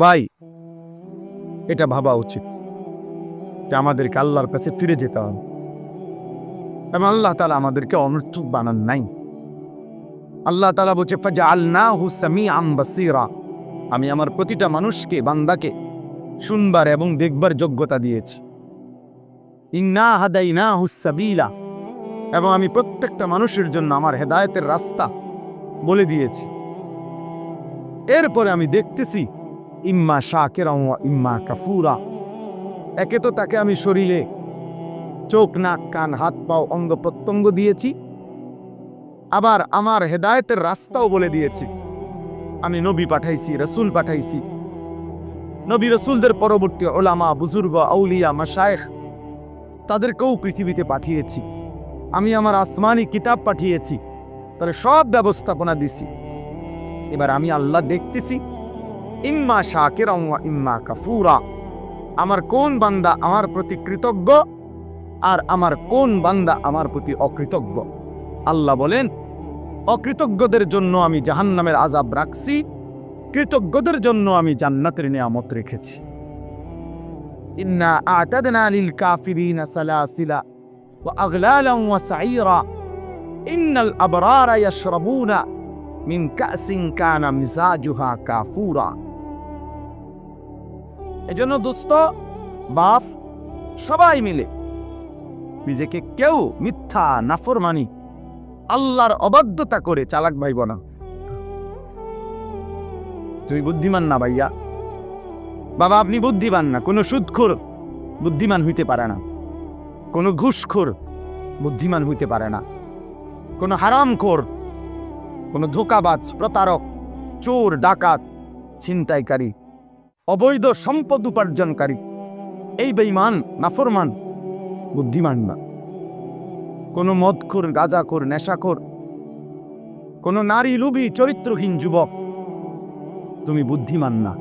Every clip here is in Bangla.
সবাই এটা ভাবা উচিত যে আমাদেরকে আল্লাহর কাছে ফিরে যেতে হবে। এবং আল্লাহ তালা আমাদেরকে অনর্থক বানান নাই। আল্লাহ তালা বলছে ফাজা আল্লাহ হুসামি আম বাসিরা। আমি আমার প্রতিটা মানুষকে, বান্দাকে শুনবার এবং দেখবার যোগ্যতা দিয়েছি। ইন্না হাদাইনা হুসাবিলা এবং আমি প্রত্যেকটা মানুষের জন্য আমার হেদায়েতের রাস্তা বলে দিয়েছি। এরপরে আমি দেখতেছি ইম্মা শাকেরা ইম্মা কাফুরা। একে তো তাকে আমি শরীরে চোখ, নাক, কান, হাত, পাও, অঙ্গ প্রত্যঙ্গ দিয়েছি, আবার আমার হেদায়েতের রাস্তাও বলে দিয়েছি। আমি নবী পাঠাইছি, রসুল পাঠাইছি। নবী রসুলদের পরবর্তী ওলামা, বুজুর্গ, আউলিয়া, মাশায়েখ, তাদেরকেও পৃথিবীতে পাঠিয়েছি। আমি আমার আসমানি কিতাব পাঠিয়েছি তাহলে সব ব্যবস্থাপনা দিছি। এবার আমি আল্লাহ দেখতেছি ইম্মা শাকের ইম্মা কাফুরা। আমার কোন বান্দা আমার প্রতি কৃতজ্ঞ আর আমার কোন বান্দা আমার প্রতি অকৃতজ্ঞ? আল্লাহ বলেন, অকৃতজ্ঞদের জন্য আমি জাহান্নামের আজাব রাখছি, কৃতজ্ঞদের জন্য আমি জান্নাতের নিয়ামত রেখেছি। ইন্না আতাদনা কাফিরিনা সালাসিলা কাফুরা। এজন্য দোস্ত বাপ সবাই মিলে নিজেকে কেউ মিথ্যা, নাফরমানি, আল্লাহর অবাধ্যতা করে চালাক ভাইব না তুমি বুদ্ধিমান না ভাইয়া। বাবা, আপনি বুদ্ধিমান না। কোনো সুদখোর বুদ্ধিমান হইতে পারে না। কোনো ঘুষখোর বুদ্ধিমান হইতে পারে না। কোনো হারামখোর, কোনো ধোকাবাজ, প্রতারক, চোর, ডাকাত, ছিনতাইকারী অবৈধ সম্পদ উপার্জনকারী এই বেঈমান নাফরমান বুদ্ধিমান না কোনো মদখোর গাঁজাখোর নেশাখোর কোনো নারী লুবি চরিত্রহীন যুবক তুমি বুদ্ধিমান না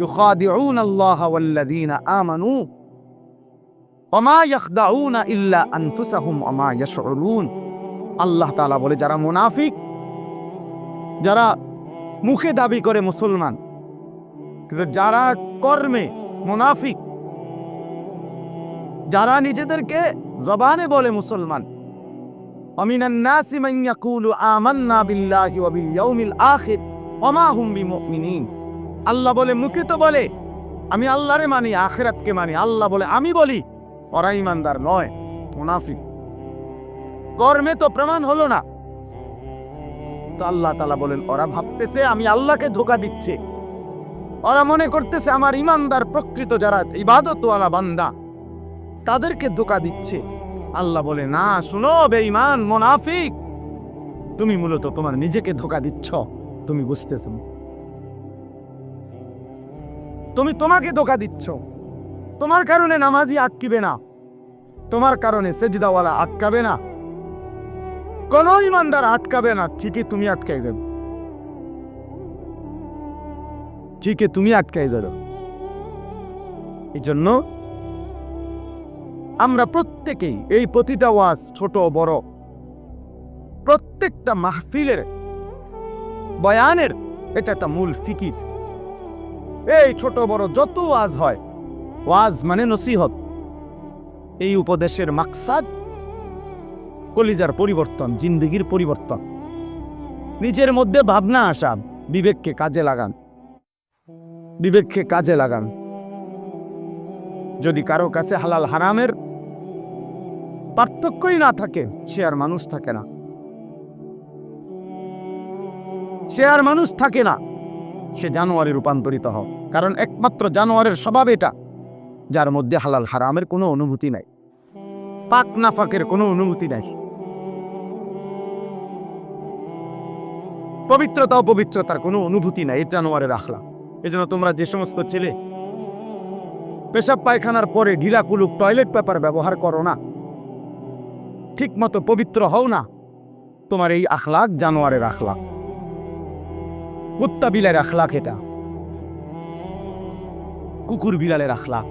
يخادعون الله والذين آمنوا وما يخدعون إلا أنفسهم وما يشعرون আল্লাহ তাআলা বলে যারা মুনাফিক যারা মুখে দাবি করে মুসলমান কিন্তু যারা কর্মে মুনাফিক, যারা নিজেদেরকে জবানে বলে মুসলমান মান আল্লাহ বলে, মুখে তো বলে, আমি আল্লাহরে মানি, আখিরাতকে মানি। আল্লাহ বলে, আমি বলি ওরা ইমানদার নয়, মুনাফিক। কর্মে তো প্রমাণ হলো না। তো আল্লাহ তালা বলেন, ওরা ভাবতেছে, আমি আল্লাহকে ধোকা দিচ্ছে। ওরা মনে করতেছে আমার ইমানদার প্রকৃত যারা ইবাদতওয়ালা বান্দা, তাদেরকে ধোকা দিচ্ছে। আল্লাহ বলে, না, শুনো, বেঈমান, মোনাফিক। তুমি মূলত তোমার নিজেকে ধোকা দিচ্ছ। তুমি বুঝতেছ। তুমি তোমাকে ধোকা দিচ্ছ। তোমার কারণে নামাজি আটকিবে না। তোমার কারণে সেজদাওয়ালা আটকাবে না। কোন ইমানদার আটকাবে না। ঠিকই তুমি আটকাই যাবে। ঠিকই তুমি আটকাই যাবে এই জন্য আমরা প্রত্যেকেই এই প্রতিটা ওয়াজ ছোট বড়, প্রত্যেকটা মাহফিলের বয়ানের এটা একটা মূল ফিকির। এই ছোট বড় যত ওয়াজ হয়, ওয়াজ মানে নসিহত। এই উপদেশের মাকসাদ কলিজার পরিবর্তন, জিন্দগির পরিবর্তন। নিজের মধ্যে ভাবনা আসা, বিবেককে কাজে লাগান। বিবেককে কাজে লাগান। যদি কারও কাছে হালাল হারামের পার্থক্যই না থাকে, সে আর মানুষ থাকে না। সে আর মানুষ থাকে না। সে জানোয়ারে রূপান্তরিত হয়। কারণ একমাত্র জানোয়ারের স্বভাব এটা, যার মধ্যে হালাল হারামের কোনো অনুভূতি নাই। পাক নাফাকের কোনো অনুভূতি নাই। পবিত্রতা অপবিত্রতার কোনো অনুভূতি নাই জানোয়ারের আখলা এই জন্য তোমরা যে সমস্ত ছেলে পেশাব পায়খানার পরে ঢিলা কুলুক টয়লেট পেপার ব্যবহার করো না ঠিক মতো পবিত্র হও না, তোমার এই আখলাক জানোয়ারের আখলাক, কুত্তা বিলার আখলাক এটা, কুকুর বিলালের আখলাক।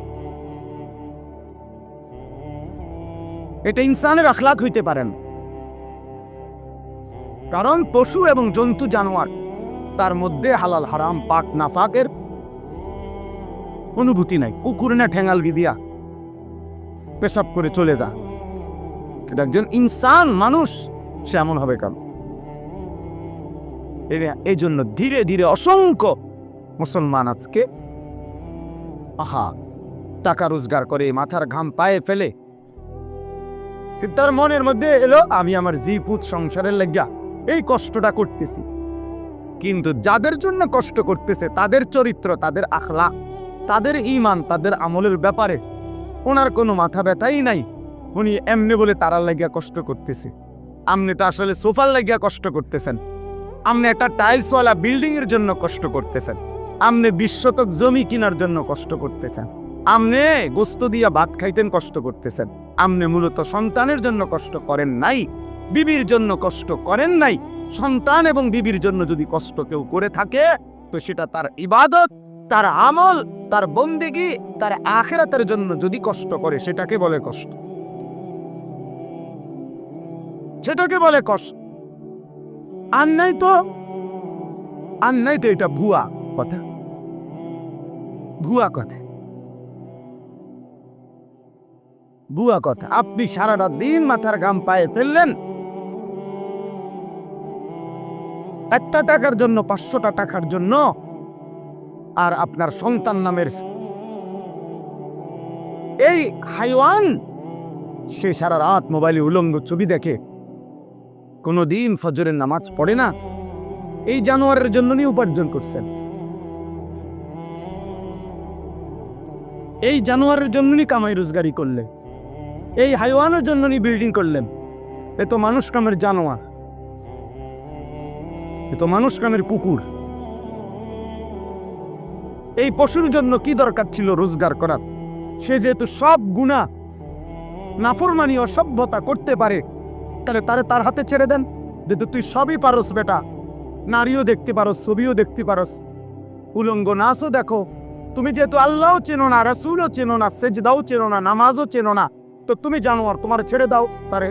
এটা ইনসানের আখলাক হইতে পারেন কারণ পশু এবং জন্তু জানোয়ার তার মধ্যে হালাল, হারাম, পাক নাফাকের অনুভূতি নাই। কুকুর না ঠেঙ্গালগি দিয়া পেশাব করে চলে যা। একজন ইনসান মানুষ, সে এমন হবে কেন? এই- জন্য ধীরে ধীরে অসংখ্য মুসলমান আজকে আহা, টাকা রোজগার করে, মাথার ঘাম পায়ে ফেলে। তার মনের মধ্যে এলো, আমি আমার জি সংসারের লাগিয়া এই কষ্টটা করতেছি। কিন্তু যাদের জন্য কষ্ট করতেছে, তাদের চরিত্র, তাদের আখলা তাদের ইমান তাদের আমলের ব্যাপারে ওনার কোনো মাথা ব্যথাই নাই। উনি এমনি বলে তারার লাগিয়া কষ্ট করতেছে। আপনি তো আসলে সোফার লাগিয়া কষ্ট করতেছেন। আপনি একটা টাইলসওয়ালা বিল্ডিং এর জন্য কষ্ট করতেছেন। আপনি বিশ শতক জমি কেনার জন্য কষ্ট করতেছেন। আপনি গোস্ত দিয়া ভাত খাইতেন কষ্ট করতেছেন। আপনি মূলত সন্তানের জন্য কষ্ট করেন নাই, বিবির জন্য কষ্ট করেন নাই। সন্তান এবং বিবির জন্য যদি কষ্ট কেউ করে থাকে, তো সেটা তার ইবাদত, তার আমল, তার বন্দেগি, তার আখেরাতের জন্য যদি কষ্ট করে, সেটাকে বলে কষ্ট। সেটাকে বলে কষ্ট। আর নাই তো, আর নাই তো এটা ভুয়া কথা। ভুয়া কথা। ভুয়া কথা। আপনি সারাটা দিন মাথার গাম পায়ে ফেললেন একটা টাকার জন্য, পাঁচশোটা টাকার জন্য, আর আপনার সন্তান নামের এই হাইওয়ান, সে সারা রাত মোবাইলে উলঙ্গ ছবি দেখে। কোনোদিন ফজরের নামাজ পড়ে না। এই জানোয়ারের জন্য নিয়ে উপার্জন করছেন। এই জানোয়ারের জন্য নি কামাই রোজগারি করলেন। এই হাইওয়ানের জন্য নি বিল্ডিং করলেন। এ তো মানুষ কামের জানোয়ার। তো মানুষ কামের কুকুর এই পশুর জন্য কি দরকার ছিল রোজগার করার? সে যেহেতু সব গুণা, নাফরমানি, অসভ্যতা করতে পারে, তাহলে তারে তার হাতে ছেড়ে দেন। যেহেতু তুই সবই পারস বেটা, নারীও দেখতে পারস, ছবিও দেখতে পারস। উলঙ্গ নাচও দেখো। তুমি যেহেতু আল্লাহও চেনো না, রাসুলও চেনো না, সেজদাও চেনো না, নামাজও চেনো না, তো তুমি জানো আর তোমার ছেড়ে দাও তারে।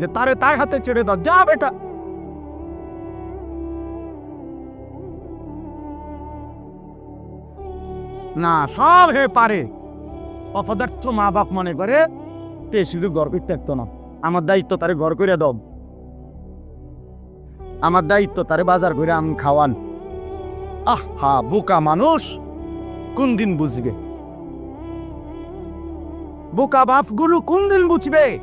যে তারে তার হাতে ছেড়ে দাও। যা বেটা। না, সব হে পারে। অপদার্থ মা বাপ মনে করে, তে শুধু গর্বে থাকতো না, আমার দায়িত্ব তারে ঘর করে দাও। আমার দায়িত্ব তারে বাজার করে আম খাওয়ান। আহ, হা, বোকা মানুষ, কোন দিন বুঝবে? বোকা বাপগুলো কোন দিন বুঝবে?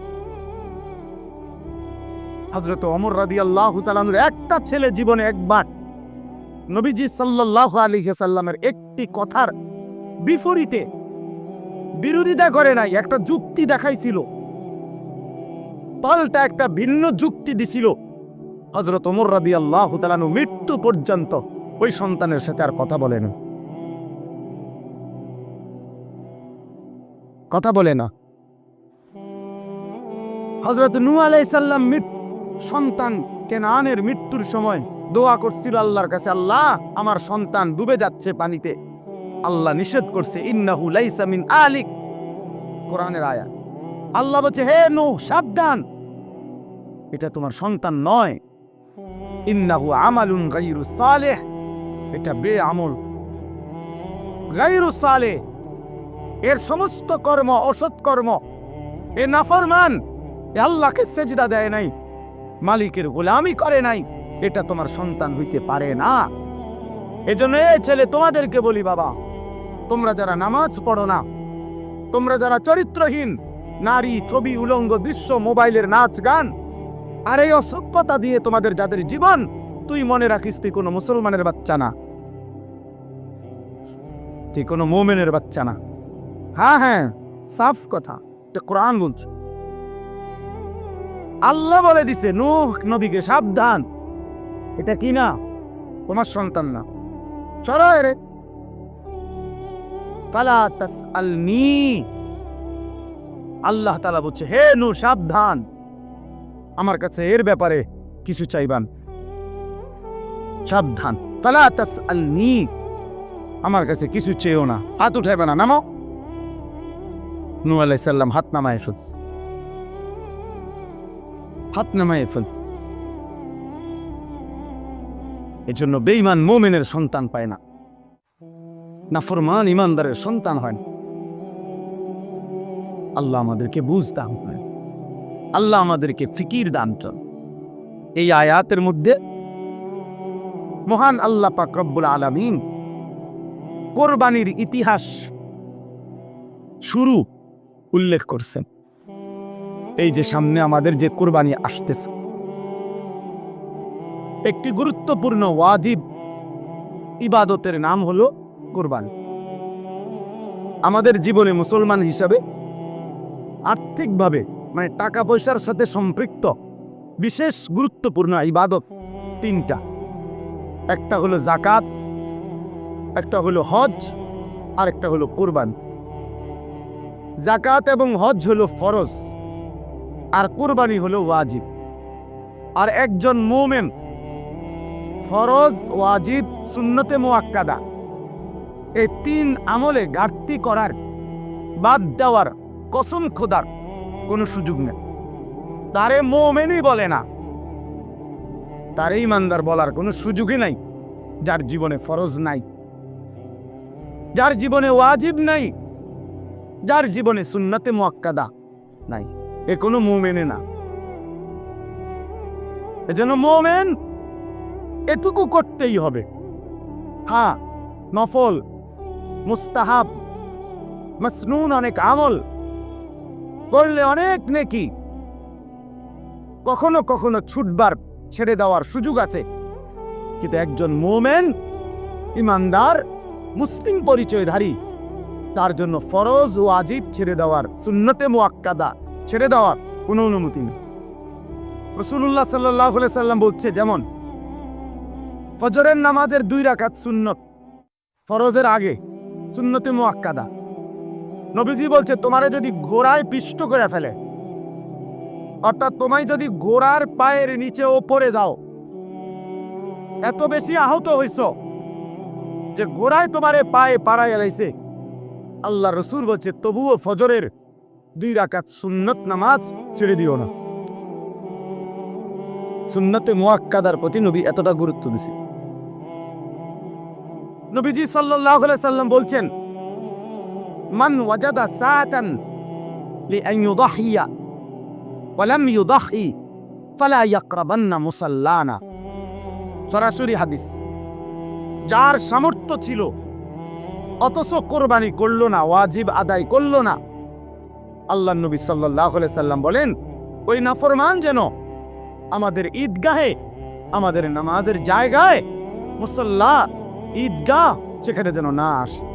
হজরত অমর রাদি আল্লাহ তালানুর একটা ছেলে জীবনে একবার নবীজি সাল্লাহ আলী সাল্লামের একটি কথার বিপরীতে। বিরোধিতা করে নাই, একটা যুক্তি দেখাইছিল। পাল্টা একটা ভিন্ন যুক্তি দিছিল। হজরত ওমর রাদি আল্লাহ তালানু মৃত্যু পর্যন্ত ওই সন্তানের সাথে আর কথা বলে না। কথা বলে না। হজরত নু আলাইসাল্লাম সন্তান কেনানের মৃত্যুর সময় দোয়া করছিল আল্লাহর কাছে, আল্লাহ, আমার সন্তান ডুবে যাচ্ছে পানিতে। আল্লাহ নিষেধ করছে, ইন্নাহু লাইসা মিন আলিক। কোরআনের আয়া আল্লাহ বলছে, হে নু সাবধান। এটা তোমার সন্তান নয়। ইন্নাহু আমালুন গাইরু সালেহ। এটা বে আমল গাইরু সালেহ, এর সমস্ত কর্ম অসৎ কর্ম, এ নাফরমান, এ আল্লাহকে সেজদা দেয় নাই, মালিকের গোলামি করে নাই, এটা তোমার সন্তান হইতে পারে না। এজন্য, এ ছেলে, তোমাদেরকে বলি বাবা তোমরা যারা নামাজ পড়ো না, তোমরা যারা চরিত্রহীন, নারী, ছবি, উলঙ্গ, দৃশ্য, মোবাইলের নাচ, গান, আর এই অসভ্যতা দিয়ে তোমাদের যাদের জীবন, তুই মনে রাখিস তুই কোনো মুসলমানের বাচ্চা না। তুই কোনো মোমেনের বাচ্চা না। হ্যাঁ হ্যাঁ সাফ কথা, এটা কোরআন বলছে। আল্লাহ বলে দিছে, নূহ নবীকে সাবধান। এটা কি না? তোমার সন্তান না। সরো রে ফালা তাসআলনি। আল্লাহ তাআলা বলছে, হে নু সাবধান। আমার কাছে এর ব্যাপারে কিছু চাইবান। সাবধান। ফালা তাসআলনি। আমার কাছে কিছু চেয়েও না। হাত উঠাইবে না, নামো। নূ আলাইহিস সালাম হাত নামায় ফেলছে। হাত নামায় ফেলছে। এজন্য বেঈমান মোমেনের সন্তান পায় না। নাফরমান ইমানদারের সন্তান হয় না। আল্লাহ আমাদেরকে বুঝ দান করেন। আল্লাহ আমাদেরকে ফিকির দান করেন। এই আয়াতের মধ্যে মহান আল্লাহ পাক রব্বুল আলামিন কোরবানির ইতিহাস শুরু উল্লেখ করছেন। এই যে সামনে আমাদের যে কোরবানি আসতেছে। একটি গুরুত্বপূর্ণ ওয়াজিব ইবাদতের নাম হলো কোরবানি। আমাদের জীবনে মুসলমান হিসাবে আর্থিকভাবে মানে টাকা পয়সার সাথে সম্পৃক্ত বিশেষ গুরুত্বপূর্ণ ইবাদত তিনটা। একটা হলো জাকাত একটা হলো হজ আর একটা হলো কোরবান। জাকাত এবং হজ হলো ফরজ, আর কোরবানি হলো ওয়াজিব। আর একজন মোমেন ফরজ, ওয়াজিব, সুন্নতে মোয়াক্কাদা এই তিন আমলে ঘাটতি করার, বাদ দেওয়ার কসম খোদার কোনো সুযোগ নেই। তারে মোমেনই বলে না। তারে ইমানদার বলার কোনো সুযোগই নাই, যার জীবনে ফরজ নাই। যার জীবনে ওয়াজিব নাই, যার জীবনে সুন্নতে মোয়াক্কাদা নাই। এ কোনো মোমেনে না। এজন্য মোমেন এটুকু করতেই হবে। হ্যাঁ নফল মুস্তাহাব, মসনুন অনেক আমল, করলে অনেক নেকি। কখনো কখনো ছুটবার ছেড়ে দেওয়ার সুযোগ আছে। কিন্তু একজন মোমেন, ইমানদার, মুসলিম পরিচয়ধারী, তার জন্য ফরজ ও আজিব ছেড়ে দেওয়ার, সুন্নতে মোয়াক্কাদা ছেড়ে দেওয়ার কোনো অনুমতি নেই। রসুল্লাহ সাল্লাহ সাল্লাম বলছে যেমন, ফজরের নামাজের দুই রাখাত সুন্নত, ফরজের আগে সুন্নতে মোয়াক্কাদা নবীজি বলছে, তোমারে যদি ঘোড়ায় পিষ্ট করে ফেলে, অর্থাৎ তোমায় যদি ঘোড়ার পায়ের নিচে ওপরে যাও, এত বেশি আহত হইছ যে ঘোড়ায় তোমারে পায়ে পাড়ায় এলাইছে আল্লাহ রসুল বলছে, তবুও ফজরের দুই রাকাত সুন্নত নামাজ ছেড়ে দিও না। সুন্নতে মোয়াক্কাদার প্রতি নবী এতটা গুরুত্ব দিছে। নবীজি আলাইহি সাল্লাম বলছেন, মান ওয়াজাদা ইউদাহি ফালা মুসাল্লানা। সরাসরি হাদিস। যার সামর্থ্য ছিল, অথচ কোরবানি করল না, ওয়াজিব আদায় করল না। আল্লাহ নবী সাল্লাহ সাল্লাম বলেন, ওই নাফরমান যেন আমাদের ঈদগাহে, আমাদের নামাজের জায়গায় মুসল্লা ঈদগাহ, সেখানে যেন না আসে।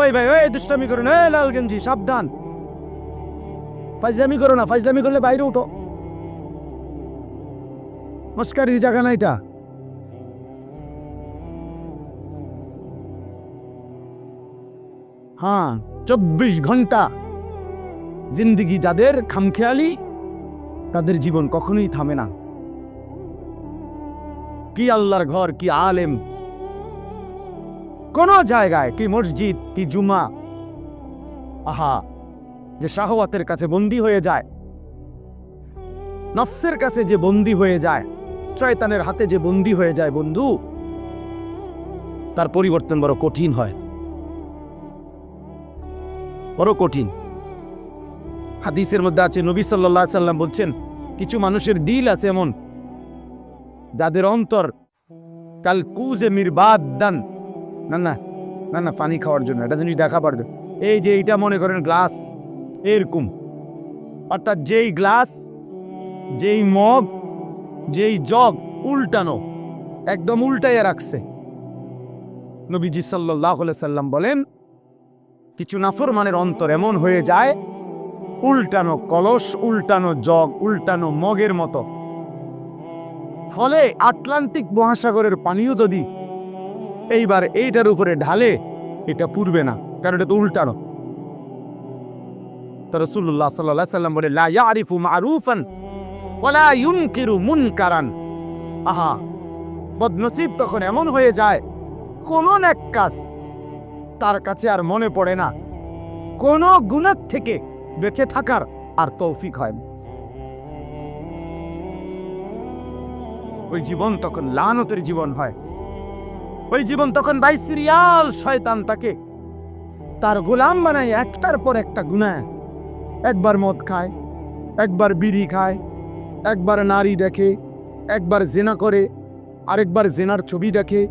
ওই ভাই, ওই দুষ্টামি করো না লাল গেঞ্জি, সাবধান। ফাইজলামি করো না, ফাইজলামি করলে বাইরে উঠো। মস্কারির জায়গা না এটা? হ্যাঁ চব্বিশ ঘণ্টা। জিন্দিগি যাদের খামখেয়ালি, তাদের জীবন কখনোই থামে না। কি আল্লাহর ঘর, কি আলেম? কোন জায়গায়, কি মসজিদ, কি জুমা? আহা, যে শাহওয়াতের কাছে বন্দী হয়ে যায়, নফসের কাছে যে বন্দী হয়ে যায়, শয়তানের হাতে যে বন্দী হয়ে যায় বন্ধু, তার পরিবর্তন বড় কঠিন হয়। বড় কঠিন। হাদিসের মধ্যে আছে, নবী সাল্লাহ সাল্লাম বলছেন, কিছু মানুষের দিল আছে এমন যাদের অন্তর কাল কুজে মিরবাদ দান। না না না না, পানি খাওয়ার জন্য এটা জিনিস দেখা পারবে এই যে এইটা মনে করেন গ্লাস, এরকম। অর্থাৎ যেই গ্লাস, যেই মগ, যেই জগ উল্টানো, একদম উল্টাইয়া রাখছে। নবীজি সাল্লাহ সাল্লাম বলেন, কিছু নাফরমানের অন্তর এমন হয়ে যায়, উল্টানো কলস, উল্টানো জগ, উল্টানো মগের মতো। ফলে আটলান্টিক মহাসাগরের পানিও যদি এইবার এইটার উপরে ঢালে, এটা পুরবে না, কারণ এটা তো উল্টানো। রসুল্লাহ সাল্লাহ সাল্লাম বলে, লা ইয়ারিফু মারুফান ওয়ালা ইউনকিরু মুনকারান। আহা, বদনসিব তখন এমন হয়ে যায়, কোন এক কাজ তার কাছে আর মনে পড়ে না। কোন গুণার থেকে বেঁচে থাকার আর তৌফিক হয় না। ওই জীবন তখন লানতের জীবন হয়। ওই জীবন তখন ভাই সিরিয়াল শয়তান তাকে। তার গোলাম বানায় একটার পর একটা গুনায় একবার মদ খায়, একবার বিড়ি খায়, একবার নারী দেখে, একবার জেনা করে, আরেকবার জেনার ছবি দেখে,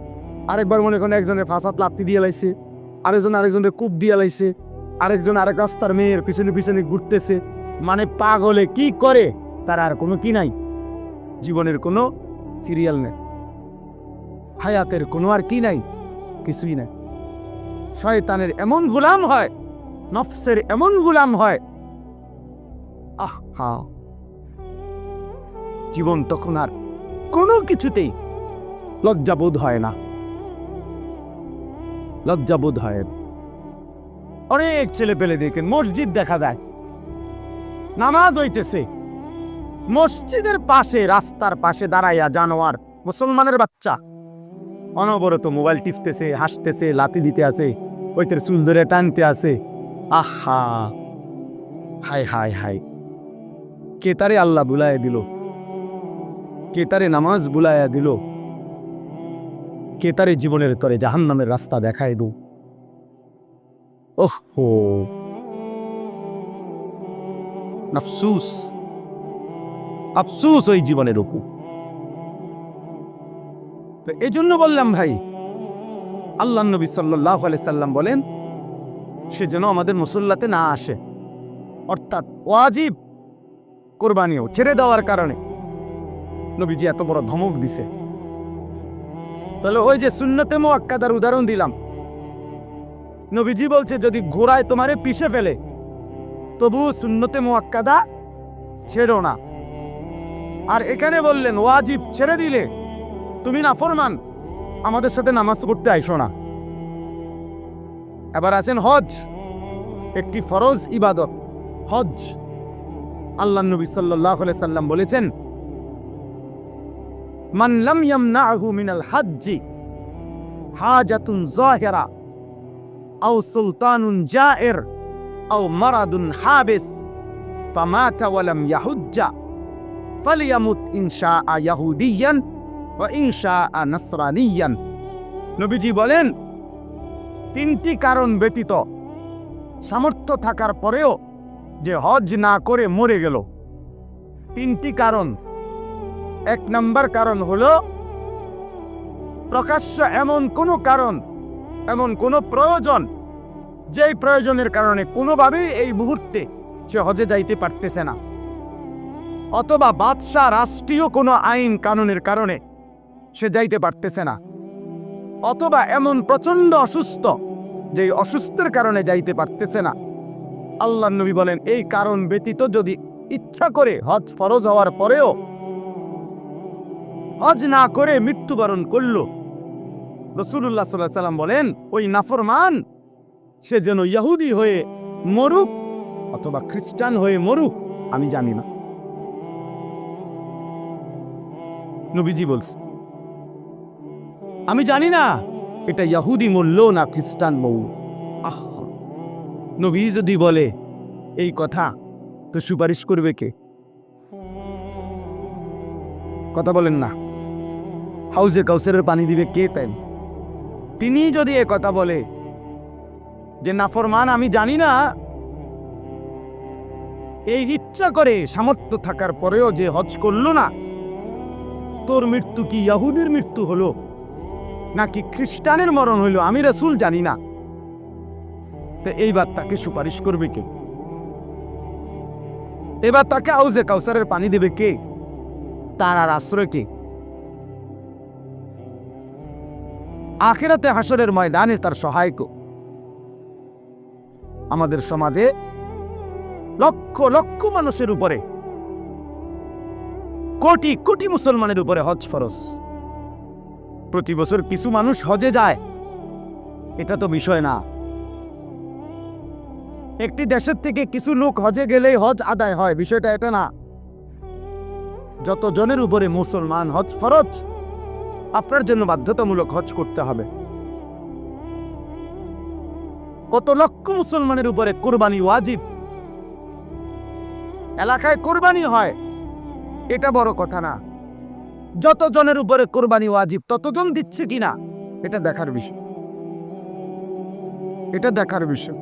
আরেকবার মনে করেন একজনের ফাঁসাত লাত্তি দিয়ে লাইছে, আরেকজন আরেকজনের কূপ দিয়ে লাইছে, আরেকজন আরেক রাস্তার মেয়ের পিছনে পিছনে ঘুরতেছে। মানে পাগলে কি করে? তার আর কোনো কি নাই। জীবনের কোনো সিরিয়াল নেই হায়াতের কোনো আর কি নাই, কিছুই নাই। শয়তানের এমন গোলাম হয়, নফসের এমন গোলাম হয়। আহ হা জীবন তখন আর কোনো কিছুতেই লজ্জাবোধ হয় না। লজ্জাবোধ হয়। অনেক ছেলে পেলে দেখেন মসজিদ দেখা যায়। নামাজ হইতেছে। মসজিদের পাশে, রাস্তার পাশে দাঁড়াইয়া জানোয়ার, মুসলমানের বাচ্চা। অনবরত মোবাইল টিপতেছে, হাসতেছে লাতি দিতে আছে ওইটার চুল ধরে টানতে আছে। আহা! হাই হাই হাই। কেতারে আল্লাহ বুলাইয়া দিল? কেতারে নামাজ বুলাইয়া দিল? কেতারে জীবনের তরে জাহান্নামের রাস্তা দেখায় দু ওহো! আফসুস আফসুস ওই জীবনের উপর তো এই জন্য বললাম, ভাই আল্লাহ নবী সাল্লাহ সাল্লাম বলেন, সে যেন আমাদের মুসল্লাতে না আসে। অর্থাৎ ওয়াজিব কোরবানিও ছেড়ে দেওয়ার কারণে নবীজি এত বড় ধমক দিছে। তাহলে ওই যে শূন্যতে মোয়াক্কাদার উদাহরণ দিলাম। নবীজি বলছে, যদি ঘোড়ায় তোমারে পিষে ফেলে তবু শূন্যতে মোয়াক্কাদা ছেড়ো না। আর এখানে বললেন, ওয়াজিব, ছেড়ে দিলে। তুমি না ফরমান আমাদের সাথে নামাজ পড়তে আইসো না। এবার আছেন হজ। একটি ফরজ ইবাদত, হজ। আল্লাহ নবী সাল্লাহ সাল্লাম বলেছেন, মান লাম ইয়ামনাহু মিনাল হাজ্জি হাজাতুন জাহিরা আও সুলতানুন জায়ের আও মারাদুন হাবিস, ফামাতা ওয়ালাম ইয়াহুজ্জা। ফালিয়ামুত ইনশা ইয়াহুদিয়ান ও ইনশা আ নাসরানিয়ান। নবীজি বলেন, তিনটি কারণ ব্যতীত সামর্থ্য থাকার পরেও যে হজ না করে মরে গেল। তিনটি কারণ। এক নম্বর কারণ হলো, প্রকাশ্য এমন কোনো কারণ, এমন কোনো প্রয়োজন, যেই প্রয়োজনের কারণে কোনোভাবেই এই মুহূর্তে সে হজে যাইতে পারতেছে না। অথবা বাদশাহ রাষ্ট্রীয় কোনো আইন কানুনের কারণে সে যাইতে পারতেছে না। অথবা এমন প্রচণ্ড অসুস্থ যে অসুস্থের কারণে যাইতে পারতেছে না। আল্লাহ নবী বলেন, এই কারণ ব্যতীত যদি ইচ্ছা করে হজ ফরজ হওয়ার পরেও হজ না করে মৃত্যুবরণ করল। রসুল্লাহ সাল্লাহ সাল্লাম বলেন, ওই নাফরমান, সে যেন ইয়াহুদি হয়ে মরুক অথবা খ্রিস্টান হয়ে মরুক, আমি জানি না। নবীজি বলছে, আমি জানি না, এটা ইয়াহুদি মরল না খ্রিস্টান মৌ আহ নবী যদি বলে, এই কথা, তো সুপারিশ করবে কে? কথা বলেন না। হাউজে কাউসারের পানি দিবে কে তাই? তিনি যদি এ কথা বলে, যে নাফরমান, আমি জানি না, এই ইচ্ছা করে সামর্থ্য থাকার পরেও যে হজ করল না তোর মৃত্যু কি ইয়াহুদের মৃত্যু হলো? নাকি খ্রিস্টানের মরণ হইল? আমি রসুল জানি না। তো এইবার তাকে সুপারিশ করবে কে? এবার তাকে আউজে কাউসারের পানি দেবে কে? তার আর আশ্রয় কে? আখেরাতে হাসরের ময়দানে তার সহায়ক আমাদের সমাজে লক্ষ লক্ষ মানুষের উপরে কোটি কোটি মুসলমানের উপরে হজ ফরজ। প্রতি বছর কিছু মানুষ হজে যায়। এটা তো বিষয় না। একটি দেশের থেকে কিছু লোক হজে গেলেই হজ আদায় হয়, বিষয়টা এটা না। যত জনের উপরে মুসলমান হজ ফরজ, আপনার জন্য বাধ্যতামূলক হজ করতে হবে। কত লক্ষ মুসলমানের উপরে কোরবানি ওয়াজিব। এলাকায় কোরবানি হয়। এটা বড় কথা না। যতজনের উপরে কোরবানি ওয়াজিব, ততজন দিচ্ছে কিনা এটা দেখার বিষয়। এটা দেখার বিষয়।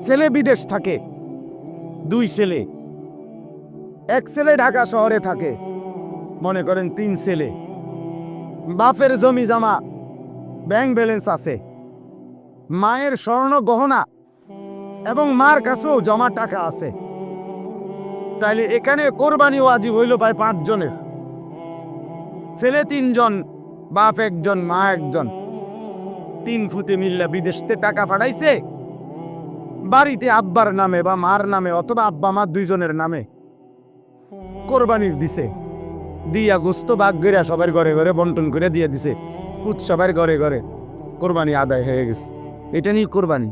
ছেলে বিদেশ থাকে, দুই ছেলে। এক ছেলে ঢাকা শহরে থাকে, মনে করেন তিন ছেলে। বাপের জমি জমা, ব্যাংক ব্যালেন্স আছে। মায়ের স্বর্ণ গহনা এবং মার কাছেও জমা টাকা আছে। তাইলে এখানে কোরবানি ওয়াজিব হইল প্রায় পাঁচজনের। ছেলে তিনজন, বাপ একজন, মা একজন। তিন ফুতে মিল্লা বিদেশতে টাকা ফাটাইছে বাড়িতে আব্বার নামে বা মার নামে অথবা আব্বা মা দুইজনের নামে কোরবানি দিছে। দিয়া গোস্ত বাগ গড়িয়া সবার ঘরে ঘরে বন্টন করে দিয়ে দিছে। পুত সবার ঘরে ঘরে কোরবানি আদায় হয়ে গেছে। এটা নিয়ে কোরবানি।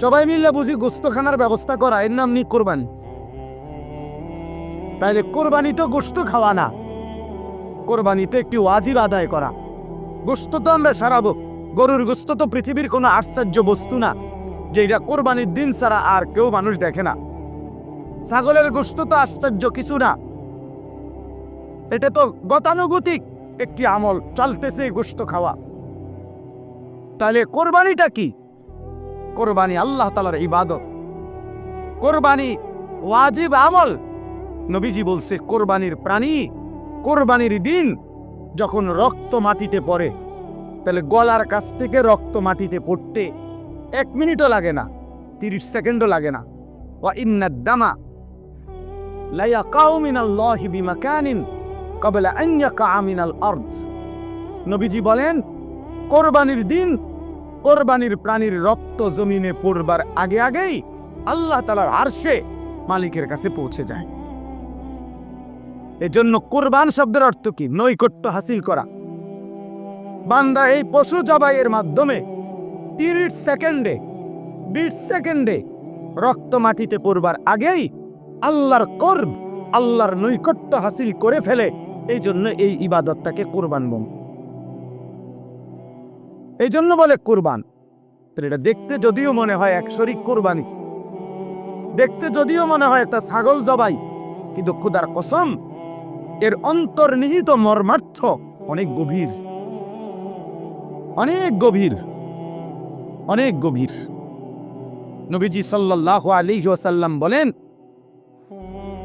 সবাই মিলে বুঝি গোস্তখানার ব্যবস্থা করা, এর নাম নিয়ে কোরবানি। তাইলে কোরবানি তো গোস্ত খাওয়া না। কোরবানিতে একটি ওয়াজিব আদায় করা। গোস্ত তো আমরা সারাবো। গরুর গোস্ত তো পৃথিবীর কোনো আশ্চর্য বস্তু না যে এটা কোরবানির দিন ছাড়া আর কেউ মানুষ দেখে না। ছাগলের গোস্ত তো আশ্চর্য কিছু না। এটা তো গতানুগতিক একটি আমল, চলতেছে গোস্ত খাওয়া। তাহলে কোরবানিটা কি? কোরবানি আল্লাহ তালার ইবাদত। কোরবানি ওয়াজিব আমল। নবীজি বলছে, কোরবানির প্রাণী, কোরবানির দিন যখন রক্ত মাটিতে পড়ে, তাহলে গলার কাছ থেকে রক্ত মাটিতে পড়তে এক মিনিটও লাগে না, তিরিশ সেকেন্ডও লাগে না। ওয়া ইন্না দামা লাইয়া কাউমিনাল্লাহি বিমাকানিন কবলা আইয়া কামিনাল আর্দ। নবীজি বলেন, কোরবানির দিন কোরবানির প্রাণীর রক্ত জমিনে পড়বার আগে আগেই আল্লাহ তালার আরশে মালিকের কাছে পৌঁছে যায়। এজন্য কোরবান শব্দের অর্থ কি? নৈকট্য হাসিল করা। বান্দা এই পশু জবাইয়ের মাধ্যমে তিরিশ সেকেন্ডে, বিশ সেকেন্ডে রক্ত মাটিতে পড়বার আগেই আল্লাহর করব আল্লাহর নৈকট্য হাসিল করে ফেলে। এই জন্য এই ইবাদতটাকে কোরবান বম এই জন্য বলে কোরবান। এটা দেখতে যদিও মনে হয় এক শরিক কোরবানি। দেখতে যদিও মনে হয় একটা ছাগল জবাই, কিন্তু খুদার কসম, এর অন্তর্নিহিত মর্মার্থ অনেক গভীর। অনেক গভীর। অনেক গভীর। নবীজি সাল্লাল্লাহু আলাইহি ওয়াসাল্লাম বলেন,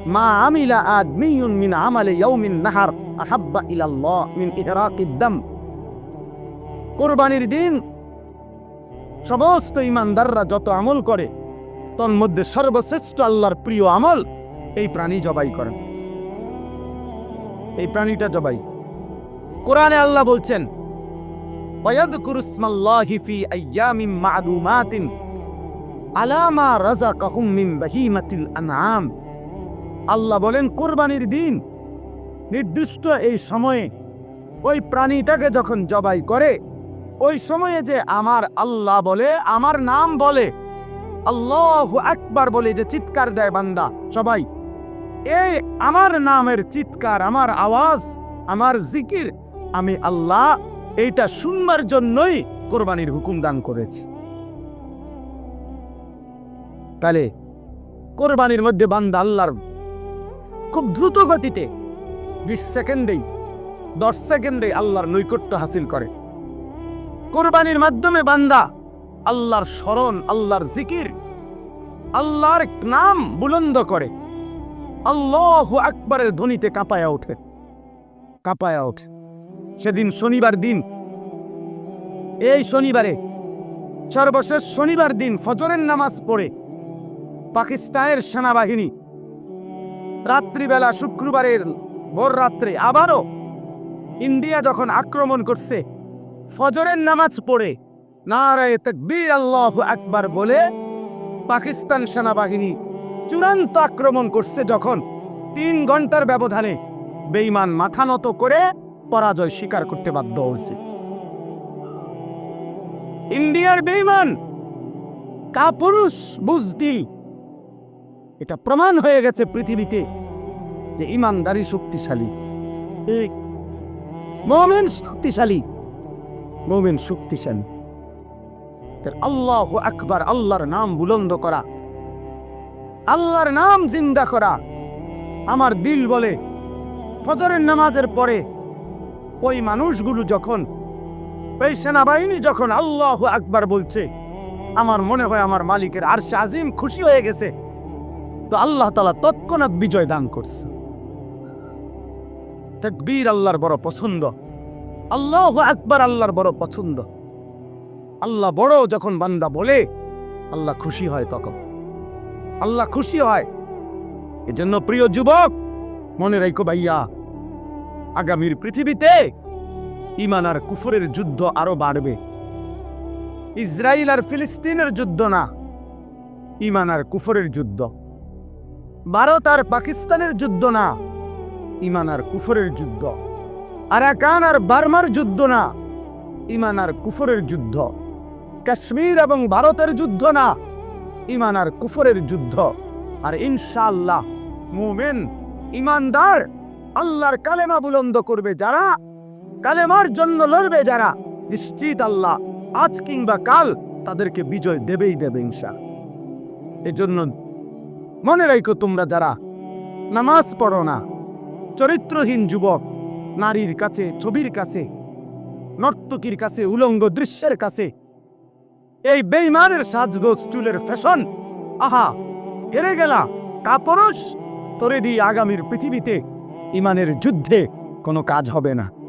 মা আমিলা আদমিয়ুন মিন আমালে ইয়াউমিন নাহার আহাব্বা ইলাল্লাহ মিন ইহরাকিদ দাম। কোরবানির দিন সমস্ত ইমানদাররা যত আমল করে, তন্মধ্যে সর্বশ্রেষ্ঠ আল্লাহর প্রিয় আমল এই প্রাণী জবাই করেন এই প্রাণীটা জবাই। কোরআনে আল্লাহ বলছেন আল্লাহ বলেন, কোরবানির দিন নির্দিষ্ট এই সময়ে ওই প্রাণীটাকে যখন জবাই করে ওই সময়ে যে আমার আল্লাহ বলে, আমার নাম বলে, আল্লাহ একবার বলে যে চিৎকার দেয় বান্দা, সবাই এই আমার নামের চিৎকার, আমার আওয়াজ, আমার জিকির, আমি আল্লাহ এইটা শুনবার জন্যই কোরবানির হুকুম দান করেছি। তাহলে, কোরবানির মধ্যে বান্দা আল্লাহর খুব দ্রুত গতিতে বিশ সেকেন্ডেই, দশ সেকেন্ডে আল্লাহর নৈকট্য হাসিল করে। কোরবানির মাধ্যমে বান্দা আল্লাহর স্মরণ, আল্লাহর জিকির, আল্লাহর নাম বুলন্দ করে। আল্লাহ আকবরের ধ্বনিতে কাঁপায়া ওঠে। কাঁপায়া ওঠে। সেদিন শনিবার দিন, এই শনিবারে, সর্বশেষ শনিবার দিন ফজরের নামাজ পড়ে পাকিস্তানের সেনাবাহিনী রাত্রিবেলা শুক্রবারের ভোর রাত্রে আবারও ইন্ডিয়া যখন আক্রমণ করছে ফজরের নামাজ পড়ে। নারায় তকবীর আল্লাহ আকবার বলে পাকিস্তান সেনাবাহিনী চূড়ান্ত আক্রমণ করছে যখন তিন ঘণ্টার ব্যবধানে বেইমান মাথা নত করে পরাজয় স্বীকার করতে বাধ্য হয়েছে। ইন্ডিয়ার বেইমান কাপুরুষ বুঝদিল এটা প্রমাণ হয়ে গেছে পৃথিবীতে যে ইমানদারি শক্তিশালী। মোমেন শক্তিশালী। মোমেন শক্তিশালী। আল্লাহ আকবার, আল্লাহর নাম বুলন্দ করা। আল্লাহর নাম জিন্দা করা। আমার দিল বলে, ফজরের নামাজের পরে ওই মানুষগুলো যখন, ওই সেনাবাহিনী যখন আল্লাহ আকবার বলছে, আমার মনে হয় আমার মালিকের আর আজিম খুশি হয়ে গেছে। তো আল্লাহ তালা তৎক্ষণাৎ বিজয় দান করছে। বীর আল্লাহর বড় পছন্দ। আল্লাহ আকবার, আল্লাহর বড় পছন্দ। আল্লাহ বড় যখন বান্দা বলে, আল্লাহ খুশি হয় তখন। আল্লাহ খুশি হয়। এজন্য প্রিয় যুবক, মনে রাখো ভাইয়া, আগামীর পৃথিবীতে ইমান আর কুফরের যুদ্ধ আরও বাড়বে। ইসরায়েল আর ফিলিস্তিনের যুদ্ধ না ইমান আর কুফরের যুদ্ধ। ভারত আর পাকিস্তানের যুদ্ধ না ইমান আর কুফরের যুদ্ধ। আরাকান আর বার্মার যুদ্ধ না। ইমান আর কুফরের যুদ্ধ। কাশ্মীর এবং ভারতের যুদ্ধ না। ইমান আর কুফরের যুদ্ধ। আর ইনশাআল্লাহ মুমেন, ইমানদার আল্লাহর কালেমা বুলন্দ করবে যারা, কালেমার জন্য লড়বে যারা, নিশ্চিত আল্লাহ আজ কিংবা কাল তাদেরকে বিজয় দেবেই দেবে ইনশা এজন্য মনে রাখো তোমরা যারা, নামাজ পড়ো না, চরিত্রহীন যুবক নারীর কাছে, ছবির কাছে, নর্তকীর কাছে, উলঙ্গ দৃশ্যের কাছে। এই বেইমানের সাজগোজ, চুলের ফ্যাশন। আহা, হেরে গেলা কাপড়স তোরে দিয়ে আগামীর পৃথিবীতে। ইমানের যুদ্ধে কোনো কাজ হবে না।